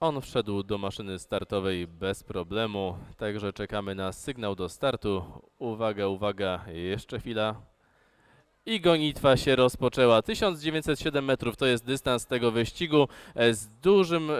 On wszedł do maszyny startowej bez problemu, także czekamy na sygnał do startu. Uwaga, uwaga, jeszcze chwila. I gonitwa się rozpoczęła. 1907 metrów to jest dystans tego wyścigu. E, Z dużym e,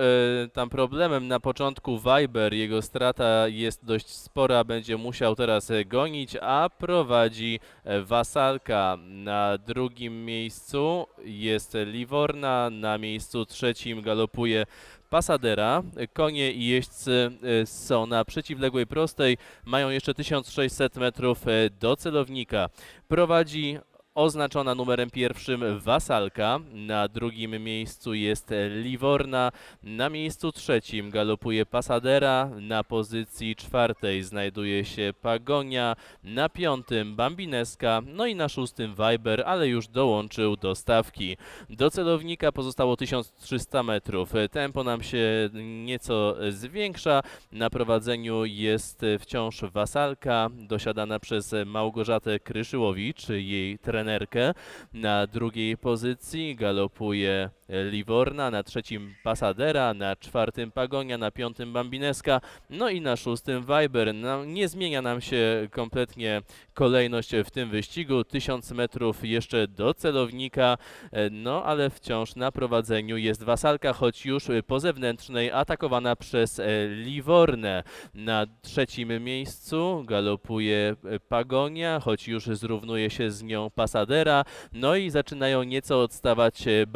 tam problemem na początku Viber. Jego strata jest dość spora, będzie musiał teraz e, gonić, a prowadzi Wasalka. Na drugim miejscu jest Livorna, na miejscu trzecim galopuje Pasadera. Konie i jeźdźcy są na przeciwległej prostej, mają jeszcze 1600 metrów do celownika. Prowadzi oznaczona numerem pierwszym Wasalka, na drugim miejscu jest Livorna, na miejscu trzecim galopuje Pasadera, na pozycji czwartej znajduje się Pagonia, na piątym Bambineska, no i na szóstym Viber, ale już dołączył do stawki. Do celownika pozostało 1300 metrów. Tempo nam się nieco zwiększa. Na prowadzeniu jest wciąż Wasalka, dosiadana przez Małgorzatę Kryszyłowicz, jej trenerkę. Na drugiej pozycji galopuje Livorna, na trzecim Pasadera, na czwartym Pagonia, na piątym Bambineska, no i na szóstym Viber. No, nie zmienia nam się kompletnie kolejność w tym wyścigu. 1000 metrów jeszcze do celownika, e, no ale wciąż na prowadzeniu jest Wasalka, choć już po zewnętrznej atakowana przez e, Livornę. Na trzecim miejscu galopuje e, Pagonia, choć już zrównuje się z nią Pasadera, no i zaczynają nieco odstawać e,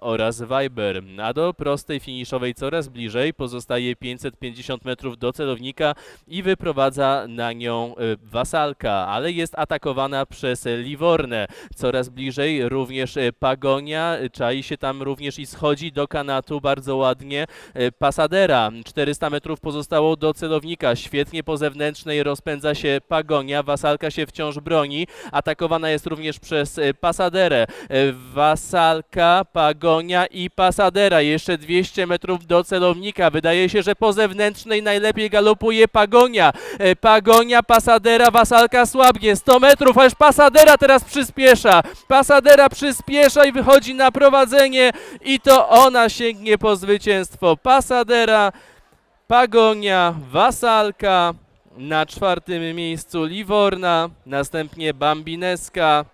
Oraz Viber. A do prostej finiszowej coraz bliżej pozostaje 550 metrów do celownika i wyprowadza na nią e, Wasalka, ale jest atakowana przez e, Livornę. Coraz bliżej również e, Pagonia, czai się tam również i schodzi do kanatu bardzo ładnie. E, Pasadera, 400 metrów pozostało do celownika, świetnie po zewnętrznej rozpędza się Pagonia, Wasalka się wciąż broni, atakowana jest również przez Pasaderę. Wasalka, Pagonia i Pasadera, jeszcze 200 metrów do celownika, wydaje się, że po zewnętrznej najlepiej galopuje Pagonia. E, Pagonia, Pasadera, Wasalka słabnie, 100 metrów, aż Pasadera teraz przyspiesza. Pasadera przyspiesza i wychodzi na prowadzenie i to ona sięgnie po zwycięstwo. Pasadera, Pagonia, Wasalka, na czwartym miejscu Livorna, następnie Bambineska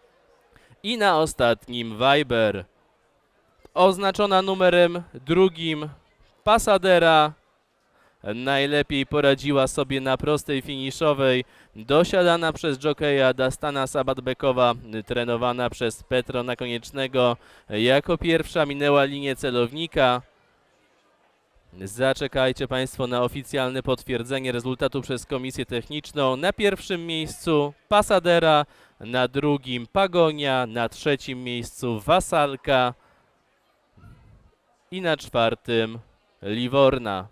i na ostatnim Viber. Oznaczona numerem drugim Pasadera najlepiej poradziła sobie na prostej finiszowej, dosiadana przez jokeja Dastana Sabatbekowa, trenowana przez Petro Nakoniecznego. Jako pierwsza minęła linię celownika. Zaczekajcie Państwo na oficjalne potwierdzenie rezultatu przez komisję techniczną. Na pierwszym miejscu Pasadera, na drugim Pagonia, na trzecim miejscu Wasalka i na czwartym Livorna.